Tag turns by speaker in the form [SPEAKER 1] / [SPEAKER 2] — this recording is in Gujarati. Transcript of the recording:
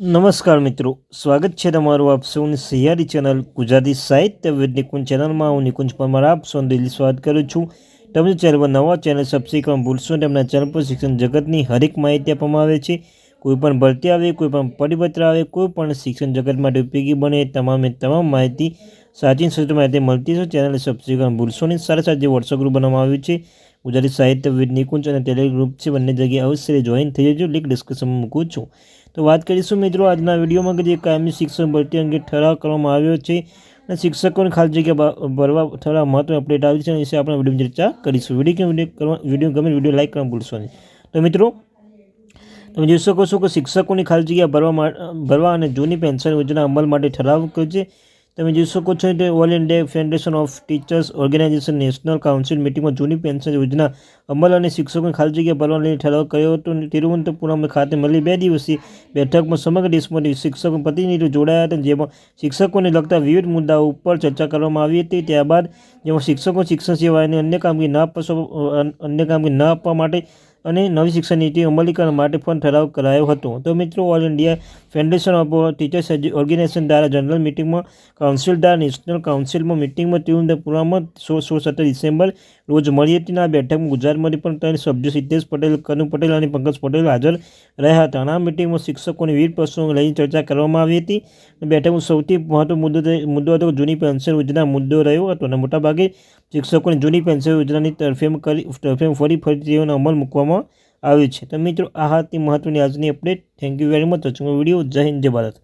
[SPEAKER 1] નમસ્કાર મિત્રો, સ્વાગત છે તમારું આપ સૌની સહિયારી ચેનલ ગુજરાતી સાહિત્ય વિદ નિકુંજ ચેનલમાં. હું નિકુંજ પરમાર, આપ સૌનું દિલ્હી સ્વાગત કરું છું. તમે ચેનલ પર નવા ચેનલ સબસ્ક્રાઈબ ભૂલશો તેમના ચેનલ પર શિક્ષણ જગતની હરેક માહિતી આપવામાં આવે છે. કોઈ પણ ભરતી આવે, કોઈ પણ પરિપત્ર આવે, કોઈ પણ શિક્ષણ જગત માટે ઉપયોગી બને, તમામે તમામ માહિતી, સાચી સચોટ માહિતી મળતી છે ચેનલ સબસ્ક્રાઈબ ભૂલશો નહીં. સાથે સાથે વોટ્સઅપ ગ્રુપ બનાવવામાં આવ્યું છે ગુજરાતી સાહિત્ય વિદ નિકુંજ અને ટેલિગ્રામ ગ્રુપ છે. બંને જગ્યાએ અવશ્ય જોઈન થઈ જજો. લિંક ડિસ્કશનમાં મૂકું છું. તો વાત કરીશું મિત્રો આજના વિડીયોમાં કે જે કાયમી શિક્ષણ ભરતી અંગે ઠરાવ કરવામાં આવ્યો છે. અને શિક્ષકોની ખાલી જગ્યા ભરવા ઠરાવ મહત્વની અપડેટ આવી છે. અને વિશે આપણે વીડિયો ચર્ચા કરીશું. વીડિયો વીડિયો વીડિયો ગમે વીડિયો લાઇક કરવા ભૂલશો નહીં. તો મિત્રો, તમે જોઈ શકો છો કે શિક્ષકોની ખાલી જગ્યા ભરવા ભરવા અને જૂની પેન્શન યોજના અમલ માટે ઠરાવ કર્યો છે. તમે જોઈ શકો છો કે all India federation of teachers organisation national council મિટિંગમાં જૂની પેન્શન યોજના અમલ અને શિક્ષકોને ખાલી જગ્યા ભરવાની લઈને ઠરાવ કર્યો હતો તિરુવનંતપુરમ ખાતે મળી બે દિવસીય બેઠકમાં સમગ્ર દેશમાંથી શિક્ષકો પ્રતિનિધિઓ જોડાયા હતા, જેમાં શિક્ષકોને લગતા વિવિધ મુદ્દાઓ ઉપર ચર્ચા કરવામાં આવી હતી. ત્યારબાદ જેમાં શિક્ષકો શિક્ષણ સેવાઓને અન્ય કામગીરી ન આપવા અન્ય કામગીરી ન આપવા માટે અને નવી શિક્ષણ નીતિ અમલીકરણ માટે પણ ઠરાવ કરાયો હતો. તો મિત્રો, all India federation of teachers organisation દ્વારા જનરલ મિટિંગમાં કાઉન્સિલ દ્વારા નેશનલ કાઉન્સિલમાં મિટિંગમાં તિરુવનંતપુરમમાં સોળ સોળ સત્તર ડિસેમ્બર રોજ મળી હતી. આ બેઠકમાં ગુજરાતમાંથી પણ ત્રણ સભ્યો સિદ્ધેશ પટેલ, કનુ પટેલ અને પંકજ પટેલ હાજર રહ્યા હતા. આ મિટિંગમાં શિક્ષકોની વિવિધ પ્રશ્નો લઈને ચર્ચા કરવામાં આવી હતી. બેઠકમાં સૌથી મહત્વ મુદ્દો મુદ્દો હતો જૂની પેન્શન યોજના મુદ્દો રહ્યો હતો અને મોટાભાગે શિક્ષકોની જૂની પેન્શન યોજનાની તરફેમ કરી તરફેમ ફરી ફરી તેઓનો અમલ મૂકવામાં આવ્યો છે. તો મિત્રો, આ હતી મહત્વની આજની update thank you very much watching video જય હિન્દ, જય ભારત.